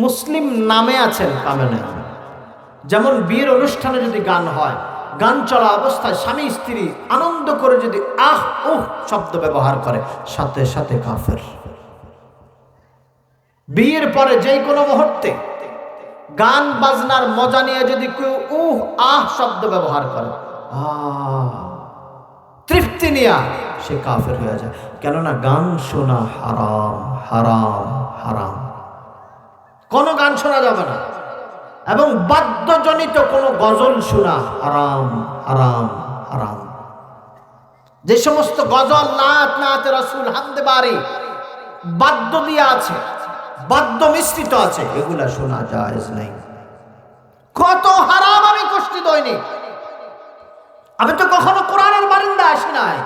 মুসলিম নামে আছেন কামেনে যেমন বিয়ের অনুষ্ঠানে যদি গান হয়, গান চলা অবস্থায় স্বামী, স্ত্রী আনন্দ করে যদি আহ, উহ শব্দ ব্যবহার করে, সাথে সাথে কাফের। বিয়ের পরে যে কোনো মুহূর্তে গান বাজনার মজা নিয়ে যদি কেউ উহ, আহ শব্দ ব্যবহার করে তৃপ্তি নিয়া সে কাফের হয়ে যায়। কেননা গান শোনা হারাম হারাম হারাম। কোনো গান শোনা যাবে না। এবং বাদ্যজনিত কোনো গজল শোনা আরাম আরাম আরাম যে সমস্ত গজল নাচ নাচ রসুল হামদে বাড়ি বাদ্য দিয়ে আছে, বাদ্য মিশ্রিত আছে, এগুলা শোনা যায় নাই। কত হারাম আমি কষ্টি দৈনিক আমি তো কখনো কোরআনের বারিন্দা আসি নাই,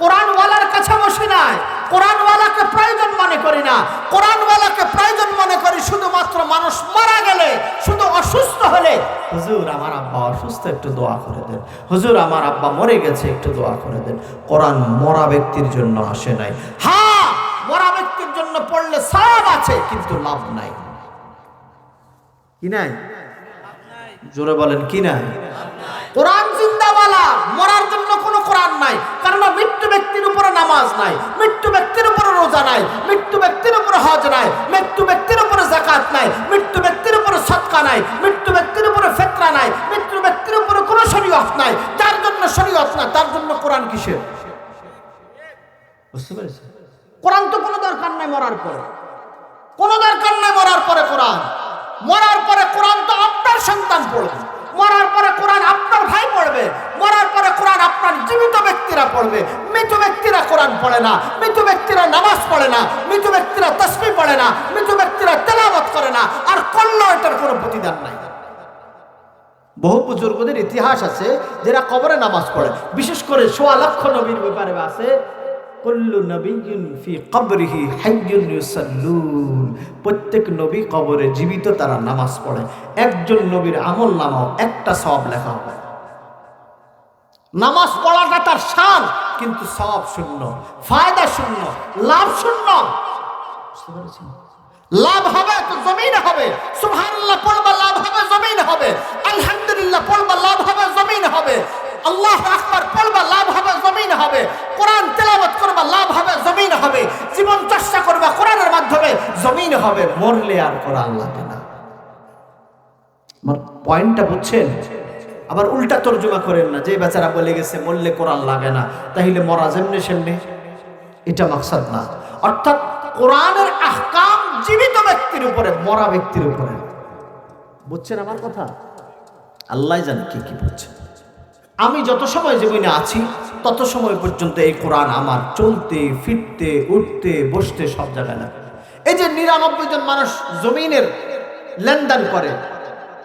কোরআনওয়ালার কাছে বসি নাই কোরআনওয়ালাকে প্রয়োজন মনে করি না। কোরআনওয়ালাকে প্রয়োজন মনে করি শুধুমাত্র মানুষ মারা গেলে, শুধু অসুস্থ হলে। হুজুর, আমার আব্বা অসুস্থ, একটু দোয়া করে দেন। হুজুর, আমার আব্বা মরে গেছে, একটু দোয়া করে দেন। কোরআন মরা ব্যক্তির জন্য আসে নাই। হ্যাঁ মরা ব্যক্তির জন্য পড়লে সব আছে, কিন্তু লাভ নাই। কি নাই? জোরে বলেন, কি নাই? কোরআন জিন্দাওয়ালা মরার জন্য কোনো কোরআন নাই কারণ মৃত্যু ব্যক্তির উপরে নামাজ নাই, মৃত্যু ব্যক্তির উপরে রোজা নাই, মৃত্যু ব্যক্তির উপরে হজ নাই, মৃত্যু ব্যক্তির উপরে জাকাত নাই, মৃত্যু ব্যক্তির উপরে সৎকা নাই, মৃত্যু ব্যক্তির উপরে ফেতরা নাই, মৃত্যু ব্যক্তির উপরে কোনো শরীয়ত নাই তার জন্য শরীয়ত না, তার জন্য কোরআন কিসের? বুঝতে পেরেছি কোরআন তো কোনো দরকার নাই মরার পরে। কোনো দরকার নাই মরার পরে কোরআন। মরার পরে কোরআন তো আপনার সন্তান পড়বে। মরার পরে কোরআন আপনার ভাই পড়বে, মরার পরে কোরআন আপনার জীবিত ব্যক্তিরা পড়বে। মৃত ব্যক্তিরা কোরআন পড়ে না, মৃত ব্যক্তিরা নামাজ পড়ে না, মৃত ব্যক্তিরা তসবি পড়ে না, মৃত ব্যক্তিরা তেলাবত করে না, আর করলেও এটার কোনো প্রতিদান নাই। বহু বুজুর্গদের ইতিহাস আছে, যারা কবরে নামাজ পড়ে। বিশেষ করে সোয়া লক্ষ নবীর ব্যাপারে আছে প্রত্যেক নবী কবরে জীবিত, তারা নামাজ পড়ে। একজন নবীর আমল নামাও, একটা সব লেখা হবে। নামাজ পড়াটা তার শান, কিন্তু সব শূন্য। ফায়দা শূন্য, লাভ শূন্য? লাভ হবে তো জমিনে হবে। সুবহানাল্লাহ, পড়বা লাভ হবে, জমিনে হবে। আলহামদুলিল্লাহ, পড়বা লাভ হবে, জমিনে হবে। আল্লাহ আকবার, পড়বা লাভ জমিনে হবে। কোরআন তেলাওয়াত করবা, লাভ হবে, জমিনে হবে। জীবন চর্চা করবা, কোরআনের মাধ্যমে জমিনে হবে। মরলে আর কোরআন লাগে না। আমার পয়েন্টটা বুঝছেন? আবার উল্টা তর্জমা করেন না, যে বেচারা বলে গেছে, মরলে কোরআন লাগে না তাহলে মরা যেমনি সেমনি। এটা মাকসাদ না। অর্থাৎ কোরআনের আহকাম জীবিত ব্যক্তির উপরে, মরা ব্যক্তির উপরে। বুঝছেন আমার কথা? আল্লাহ জানে কি কি বুঝছে। আমি যত সময় জীবনে আছি, তত সময় পর্যন্ত এই কোরআন আমার চলতে, ফিরতে, উঠতে, বসতে সব জায়গায় লাগে। এই যে নিরানব্বই জন মানুষ জমিনের লেনদেন করে,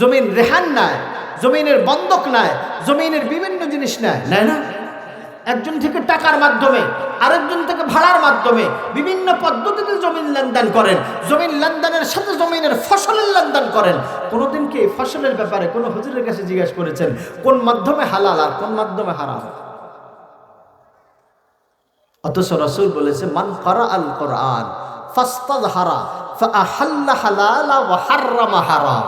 জমিন রেহান নেয়, জমিনের বন্ধক নেয়, জমিনের বিভিন্ন জিনিস নেয় নেয় না? একজন থেকে টাকার মাধ্যমে, আরেকজন থেকে ভাড়ার মাধ্যমে বিভিন্ন পদ্ধতিতে জমিন লেনদেন করেন। জমিন লেনদেনের সাথে জমিনের ফসলের লেনদেন করেন। কোনোদিন কি এই ফসলের ব্যাপারে কোনো হুজুরের কাছে জিজ্ঞেস করেছেন, কোন মাধ্যমে হালাল আর কোন মাধ্যমে হারাম? অথচ রসুল বলেছে, মান করা আল কোরআন ফাস্তাদ হারা হারাম।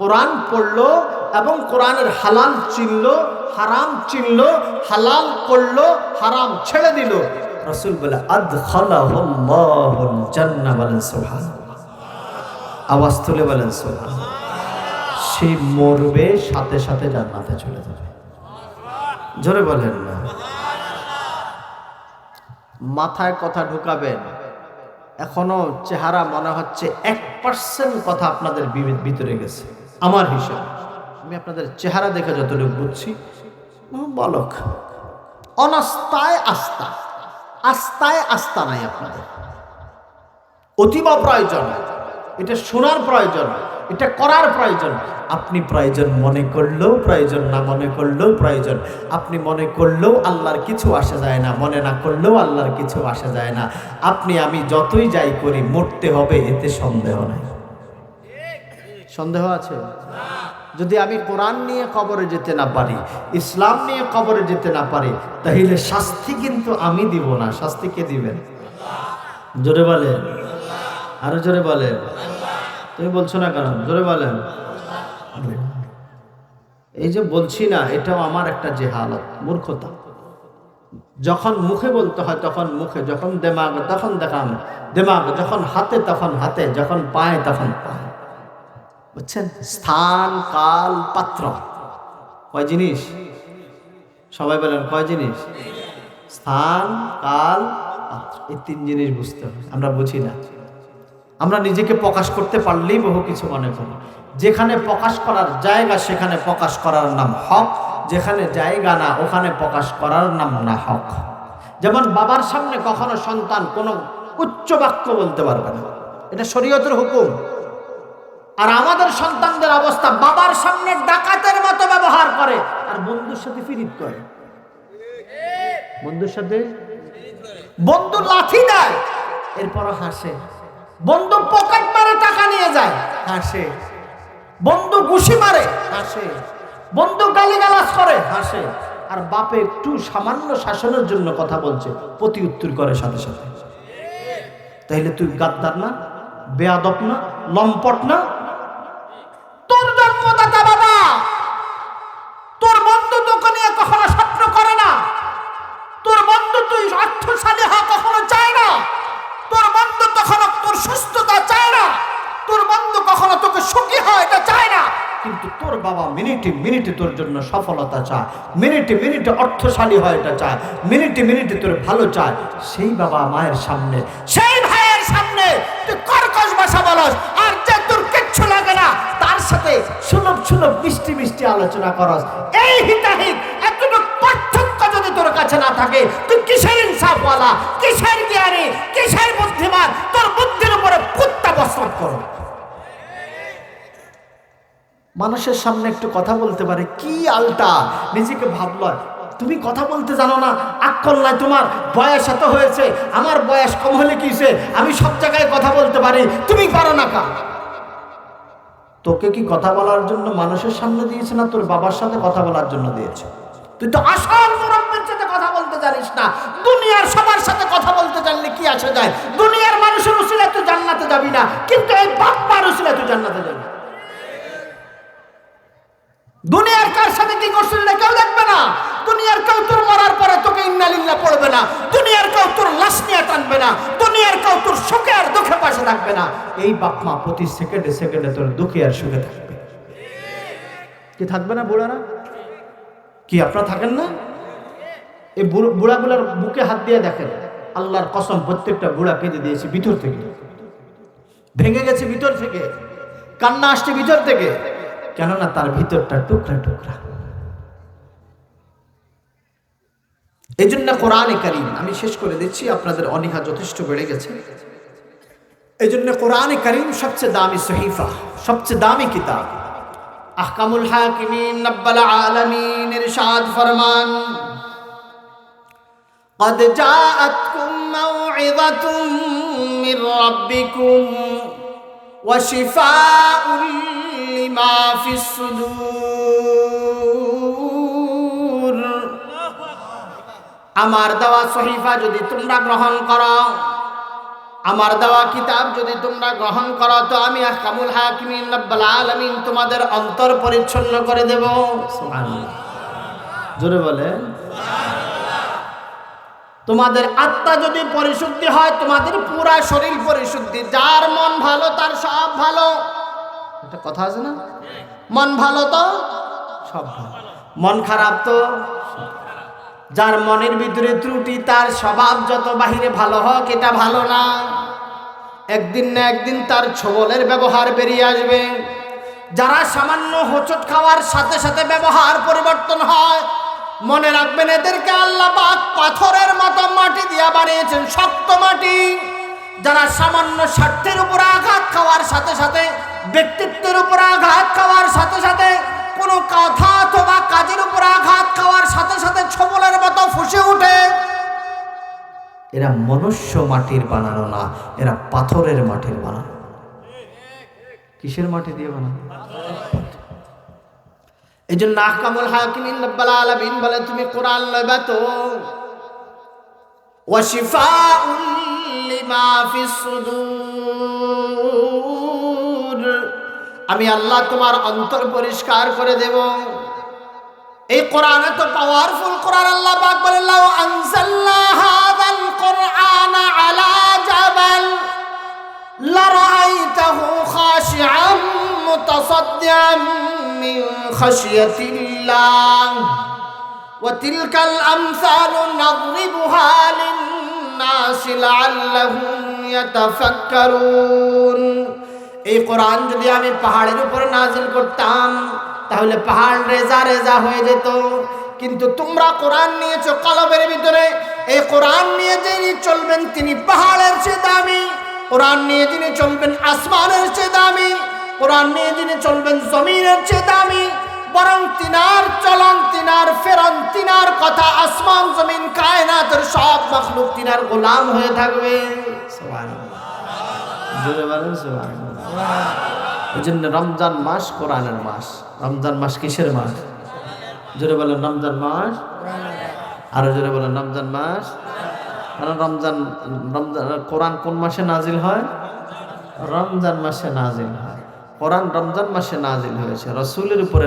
কোরআন পড়ল এবং কোরআনের হালাল চিনল হারাম চিনল হালাল করল হারাম ছেড়ে দিল। রসুল বলে জান্না বলেন সোহান আওয়াজ তুলে বলেন সোহান সে মরবে সাথে সাথে জান্নাতে চলে যাবে। জোরে বলেন না। মাথায় কথা ঢুকাবেন। এখনও চেহারা মনে হচ্ছে এক পার্সেন্ট কথা আপনাদের ভিতরে গেছে। আমার হিসাবে। আমি আপনাদের চেহারা দেখে যতটুকু বুঝছি বলক। অনাস্তায় আস্থা আস্তায় আস্থা নাই আপনাদের। অতীব প্রয়োজন, এটা শোনার প্রয়োজন, এটা করার প্রয়োজন। আপনি প্রয়োজন মনে করলেও প্রয়োজন না মনে করলেও প্রয়োজন। আপনি মনে করলেও আল্লাহর কিছু আসা যায় না, মনে না করলেও আল্লাহর কিছু আসা যায় না। আপনি, আমি যতই যাই করি, মরতে হবে, এতে সন্দেহ নাই। সন্দেহ আছে? যদি আমি কোরআন নিয়ে কবরে যেতে না পারি, ইসলাম নিয়ে কবরে যেতে না পারি, তাহলে শাস্তি কিন্তু আমি দিব না। শাস্তি কে দিবেন? জোরে বলেন। আরও জোরে বলেন। তুমি বলছো না কেন? জোরে বলেন। এই যে বলছি না, এটাও আমার একটা জেহালত, মূর্খতা। যখন মুখে বলতে হয়, তখন মুখে, যখন দেমাগ, তখন দেখান, দেমাগ, যখন হাতে, তখন হাতে, যখন পায়ে, তখন পায়ে। বুঝছেন? স্থান, কাল, পাত্র। কয় জিনিস? সবাই বলেন, কয় জিনিস? স্থান, কাল, পাত্র। এই তিন জিনিস বুঝতে হবে, আমরা বুঝি না। আমরা নিজেকে প্রকাশ করতে পারলেই বহু কিছু মনে করি। যেখানে প্রকাশ করার জায়গা, সেখানে প্রকাশ করার নাম হক। যেখানে জায়গা না, ওখানে প্রকাশ করার নাম না হক। যেমন বাবার সামনে কখনো সন্তান কোনো উচ্চ বাক্য বলতে পারবে না। এটা শরীয়তের হুকুম। আর আমাদের সন্তানদের অবস্থা বাবার সামনে ডাকাতের মতো ব্যবহার করে, আর বন্ধুর সাথে ফিরিত করে। বন্ধুর সাথে? বন্ধু লাঠি দেয় এরপরও হাসে। বন্ধু পকেট মারে টাকা নিয়ে যায়, হাসে। বন্ধু ঘুষি মারে, হাসে। বন্ধু গালিগালাজ করে, হাসে। আর বাপে একটু সামান্য শাসনের জন্য কথা বলছে, প্রতি উত্তর করে সাথে সাথে। তাইলে তুই গাদ্দার না, বেয়াদব না, লম্পট না বাবা, মিনিটে মিনিটে তোর জন্য সফলতা চায়। মিনিটে মিনিটে অর্থশালী হয় এটা চায়। মিনিটে মিনিটে তোর ভালো চায়। সেই বাবা মায়ের সামনে, সেই ভাইয়ের সামনে তুই কর্কশ ভাষা বলস, আর যে তোর কিচ্ছু লাগে না, তার সাথে সুলভ সুলভ মিষ্টি মিষ্টি আলোচনা করস। এই হিতাহিত, এতটুকু পার্থক্য যদি তোর কাছে না থাকে, তুই কিসের ইনসাফওয়ালা, কিসের জ্ঞানী, কিসের বুদ্ধিমান, তোর বুদ্ধির উপরে কুত্তা বসবাস করো মানুষের সামনে একটু কথা বলতে পারে। কি আলটা নিজেকে ভাবল তুমি কথা বলতে জানো না, আক্কল নাই তোমার। বয়স এত হয়েছে, আমার বয়স কম হলে কিসে আমি সব জায়গায় কথা বলতে পারি, তুমি পারো না কা তোকে কি কথা বলার জন্য মানুষের সামনে দিয়েছে না তোর বাবার সাথে কথা বলার জন্য দিয়েছে? তুই তো আসল মুরব্বের সাথে কথা বলতে জানিস না। দুনিয়ার সবার সাথে কথা বলতে জানলে কি আসে যায়? দুনিয়ার মানুষের উসিলা তুই জান্নাতে যাবি না, কিন্তু এই বাপ মার উসিলা তুই জান্নাতে যাবি দুনিয়ার কার সাথে কি করছিল না কেউ দেখবে না। দুনিয়ার কেউ তোর মরার পরে তোকে ইন্নালিল্লাহ পড়বে না। দুনিয়ার কেউ তোর লাশ নিয়ে টানবে না। দুনিয়ার কেউ তোর সুখে আর দুঃখে পাশে থাকবে না। এই বাপ মা প্রতি সেকেন্ডে সেকেন্ডে তোর দুঃখে আর সুখে থাকবে। কি থাকবে না বুড়ারা? কি আপনারা থাকেন না? এই বুড়ো- বুড়াগুলার বুকে হাত দিয়ে দেখেন। আল্লাহর কসম, প্রত্যেকটা বুড়া কেঁদে দিয়েছে ভিতর থেকে। ভেঙে গেছে ভিতর থেকে। কান্না আসছে ভিতর থেকে। কেননা তার ভিতরটা টুকরা টুকরা এই জন্য কোরআনে কারিম আমি শেষ করে দিচ্ছি আপনাদের অনীহা যথেষ্ট বেড়ে গেছে এই জন্য কোরআনে কারিম সবচেয়ে দামি সহিফা সবচেয়ে দামি কিতাব আহকামুল হাকিমিন রব্বাল আলামিন ইরশাদ ফরমান قد جاءتكم موعظة من ربكم وشفاء لما في الصدور আমার দেওয়া সহিফা যদি তোমরা গ্রহণ করো আমার দেওয়া কিতাব যদি তোমরা গ্রহণ করো তো আমি আহকামুল হাকিমিন রব্বাল আলামিন তোমাদের অন্তর পরিচ্ছন্ন করে দেব সুবহানাল্লাহ জোরে বলে তোমাদের আত্মা যদি পরিশুদ্ধি হয় তোমাদের পুরা শরীর পরিশুদ্ধি যার মন ভালো তার সব ভালো একটা কথা আছে না? মন ভালো তো? সব ভালো। মন খারাপ তো? যার মনের ভিতরে ত্রুটি, তার স্বভাব যত বাহিরে ভালো হোক, এটা ভালো না। একদিন না একদিন তার ছবলের ব্যবহার বেরিয়ে আসবে। যারা সামান্য হোঁচট খাওয়ার সাথে সাথে ব্যবহার পরিবর্তন হয়, মনে রাখবেন এদেরকে আল্লাহ পাক পাথরের মতো মাটি দিয়া বানিয়েছেন, শক্ত মাটি। যারা সামান্য স্বার্থের উপর আঘাত খাওয়ার সাথে সাথে ব্যক্তিত্বের উপর আঘাত খাওয়ার সাথে সাথে কোনো কথা অথবা কাজের উপর আঘাত খাওয়ার সাথে সাথে ছবলের মতো ফুসে ওঠে। এরা মনুষ্য মাটির বানানো না, এরা পাথরের মাটির বানানো। কিসের মাটি দিয়ে বানানো? এই জন্য আহকামুল হাকিমিন রব্বাল আলামিন বলে, তুমি কোরআন লইবা তো। ওয়াশিফাউল লিমা ফিস সুদূর। আমি আল্লাহ তোমার অন্তর পরিষ্কার করে দেব এই কোরআন এত পাওয়ারফুল কোরআন আল্লাহ পাক বলেন লাউ আনজালনা হাযাল কোরআন আলা জাবাল লারাআইতাহু খাশিআম মুতাসাদ্দিআম মিন খাশিয়াতিল্লাহ وتلك الأمثال نضربها للناس لعلهم يتفكرون এই কোরআন যদি আমি পাহাড়ের উপরে নাজিল করতাম, তাহলে পাহাড় রেজা রেজা হয়ে যেত। কিন্তু তোমরা কোরআন নিয়েছো কলবের ভিতরে, এই কোরআন নিয়ে যিনি চলবেন তিনি পাহাড়ের চেয়ে দামি। কোরআন নিয়ে যিনি চলবেন আসমানের চেয়ে দামি। কোরআন নিয়ে যিনি চলবেন জমিনের চেয়ে দামি। বরং তিনার চলন, তিনার ফেরন, তিনার কথা আসমান, জমিন, কায়নাতের সব মখলুক তিনার গোলাম হয়ে থাকবে। জোরে বলেন ওই জন্য রমজান মাস কোরআনের মাস। রমজান মাস কিসের মাস? জোরে বলেন, রমজান মাস। আরও জোরে বলেন, রমজান মাস। কারণ রমজান রমজান, কোরআন কোন মাসে নাজিল হয়? রমজান মাসে নাজিল হয়। কোরআন রমজান মাসে নাজিল হয়েছে। রসুলের উপরে